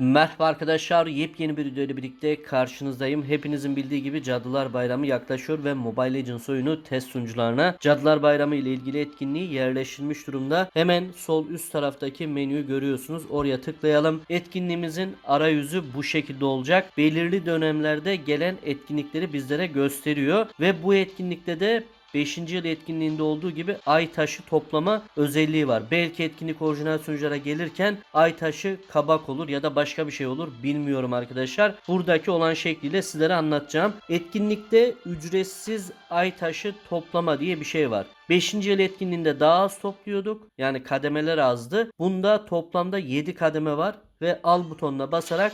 Merhaba arkadaşlar yepyeni bir videoyla birlikte karşınızdayım. Hepinizin bildiği gibi Cadılar Bayramı yaklaşıyor ve Mobile Legends oyunu test sunucularına Cadılar Bayramı ile ilgili etkinliği yerleştirilmiş durumda. Hemen sol üst taraftaki menüyü görüyorsunuz. Oraya tıklayalım. Etkinliğimizin arayüzü bu şekilde olacak. Belirli dönemlerde gelen etkinlikleri bizlere gösteriyor ve bu etkinlikte de 5. yıl etkinliğinde olduğu gibi ay taşı toplama özelliği var. Belki etkinlik orijinal sunuculara gelirken ay taşı kabak olur ya da başka bir şey olur bilmiyorum arkadaşlar. Buradaki olan şekliyle sizlere anlatacağım. Etkinlikte ücretsiz ay taşı toplama diye bir şey var. 5. yıl etkinliğinde daha az topluyorduk. Yani kademeler azdı. Bunda toplamda 7 kademe var ve al butonuna basarak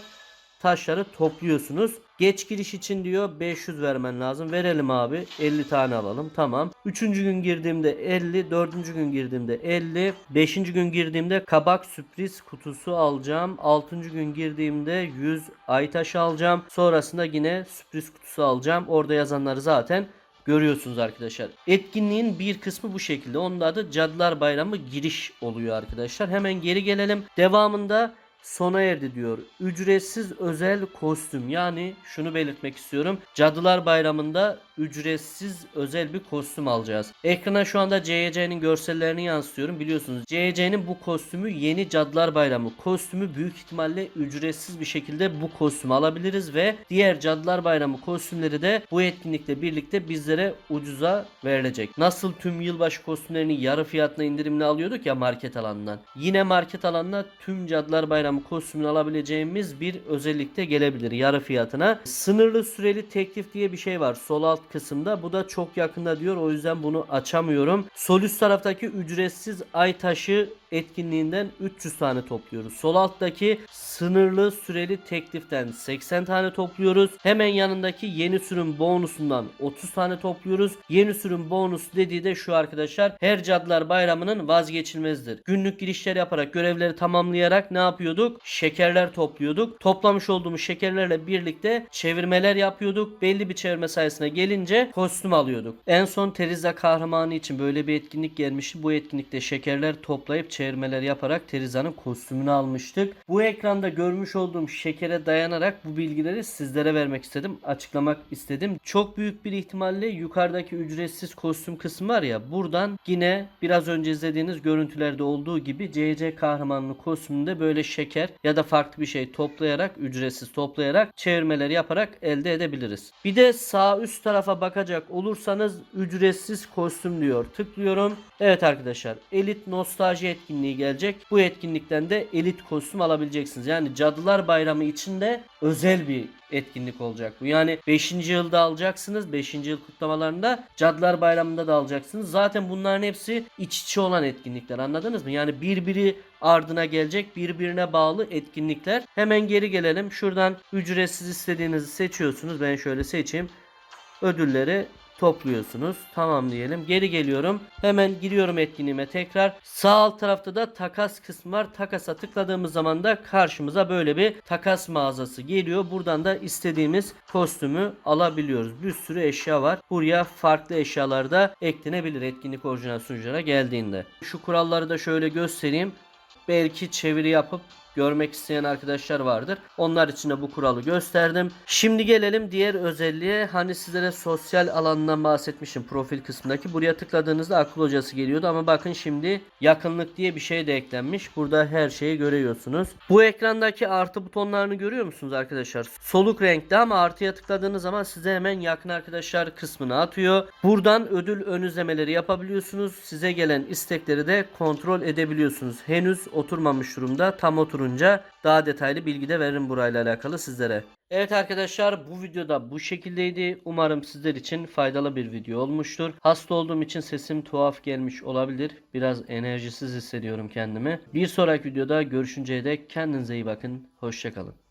taşları topluyorsunuz. Geç giriş için diyor 500 vermen lazım. Verelim abi. 50 tane alalım. Tamam. 3. gün girdiğimde 50. 4. gün girdiğimde 50. 5. gün girdiğimde kabak sürpriz kutusu alacağım. 6. gün girdiğimde 100 ay taşı alacağım. Sonrasında yine sürpriz kutusu alacağım. Orada yazanları zaten görüyorsunuz arkadaşlar. Etkinliğin bir kısmı bu şekilde. Onun adı Cadılar Bayramı giriş oluyor arkadaşlar. Hemen geri gelelim. Devamında sona erdi diyor. Ücretsiz özel kostüm. Yani şunu belirtmek istiyorum. Cadılar Bayramı'nda ücretsiz özel bir kostüm alacağız. Ekrana şu anda CYC'nin görsellerini yansıtıyorum. Biliyorsunuz CYC'nin bu kostümü yeni Cadılar Bayramı kostümü büyük ihtimalle ücretsiz bir şekilde bu kostümü alabiliriz ve diğer Cadılar Bayramı kostümleri de bu etkinlikle birlikte bizlere ucuza verilecek. Nasıl tüm yılbaşı kostümlerini yarı fiyatına indirimli alıyorduk ya market alanından. Yine market alanına tüm Cadılar Bayramı kostümünü alabileceğimiz bir özellikte gelebilir yarı fiyatına. Sınırlı süreli teklif diye bir şey var sol alt kısımda. Bu da çok yakında diyor. O yüzden bunu açamıyorum. Sol üst taraftaki ücretsiz ay taşı etkinliğinden 300 tane topluyoruz. Sol alttaki sınırlı süreli tekliften 80 tane topluyoruz. Hemen yanındaki yeni sürüm bonusundan 30 tane topluyoruz. Yeni sürüm bonusu dediği de şu arkadaşlar. Her Cadılar Bayramı'nın vazgeçilmezidir. Günlük girişler yaparak görevleri tamamlayarak ne yapıyorduk? Şekerler topluyorduk. Toplamış olduğumuz şekerlerle birlikte çevirmeler yapıyorduk. Belli bir çevirme sayısına gelince kostüm alıyorduk. En son Teriza kahramanı için böyle bir etkinlik gelmişti. Bu etkinlikte şekerler toplayıp çevirmeler yaparak Teriza'nın kostümünü almıştık. Bu ekranda görmüş olduğum şekere dayanarak bu bilgileri sizlere vermek istedim. Açıklamak istedim. Çok büyük bir ihtimalle yukarıdaki ücretsiz kostüm kısmı var ya buradan yine biraz önce izlediğiniz görüntülerde olduğu gibi CC kahramanının kostümünde böyle şeker ya da farklı bir şey toplayarak ücretsiz toplayarak çevirmeler yaparak elde edebiliriz. Bir de sağ üst tarafa bakacak olursanız ücretsiz kostüm diyor. Tıklıyorum. Evet arkadaşlar elit nostalji etkinliği gelecek. Bu etkinlikten de elit kostüm alabileceksiniz. Yani Cadılar Bayramı içinde özel bir etkinlik olacak bu. Yani 5. yılda alacaksınız. 5. yıl kutlamalarında Cadılar Bayramı'nda da alacaksınız. Zaten bunların hepsi iç içe olan etkinlikler anladınız mı? Yani birbiri ardına gelecek birbirine bağlı etkinlikler. Hemen geri gelelim. Şuradan ücretsiz istediğinizi seçiyorsunuz. Ben şöyle seçeyim. Ödülleri topluyorsunuz. Tamam diyelim. Geri geliyorum. Hemen giriyorum etkinliğime tekrar. Sağ alt tarafta da takas kısmı var. Takasa tıkladığımız zaman da karşımıza böyle bir takas mağazası geliyor. Buradan da istediğimiz kostümü alabiliyoruz. Bir sürü eşya var. Buraya farklı eşyalar da eklenebilir etkinlik orijinal sunuculara geldiğinde. Şu kuralları da şöyle göstereyim. Belki çeviri yapıp görmek isteyen arkadaşlar vardır. Onlar için de bu kuralı gösterdim. Şimdi gelelim diğer özelliğe. Hani sizlere sosyal alanından bahsetmişim profil kısmındaki. Buraya tıkladığınızda akıl hocası geliyordu ama bakın şimdi yakınlık diye bir şey de eklenmiş. Burada her şeyi görüyorsunuz. Bu ekrandaki artı butonlarını görüyor musunuz arkadaşlar? Soluk renkte ama artıya tıkladığınız zaman size hemen yakın arkadaşlar kısmını atıyor. Buradan ödül ön yapabiliyorsunuz. Size gelen istekleri de kontrol edebiliyorsunuz. Henüz oturmamış durumda. Tam oturunca daha detaylı bilgi de veririm burayla alakalı sizlere. Evet arkadaşlar bu videoda bu şekildeydi. Umarım sizler için faydalı bir video olmuştur. Hasta olduğum için sesim tuhaf gelmiş olabilir. Biraz enerjisiz hissediyorum kendimi. Bir sonraki videoda görüşünceye dek kendinize iyi bakın. Hoşçakalın.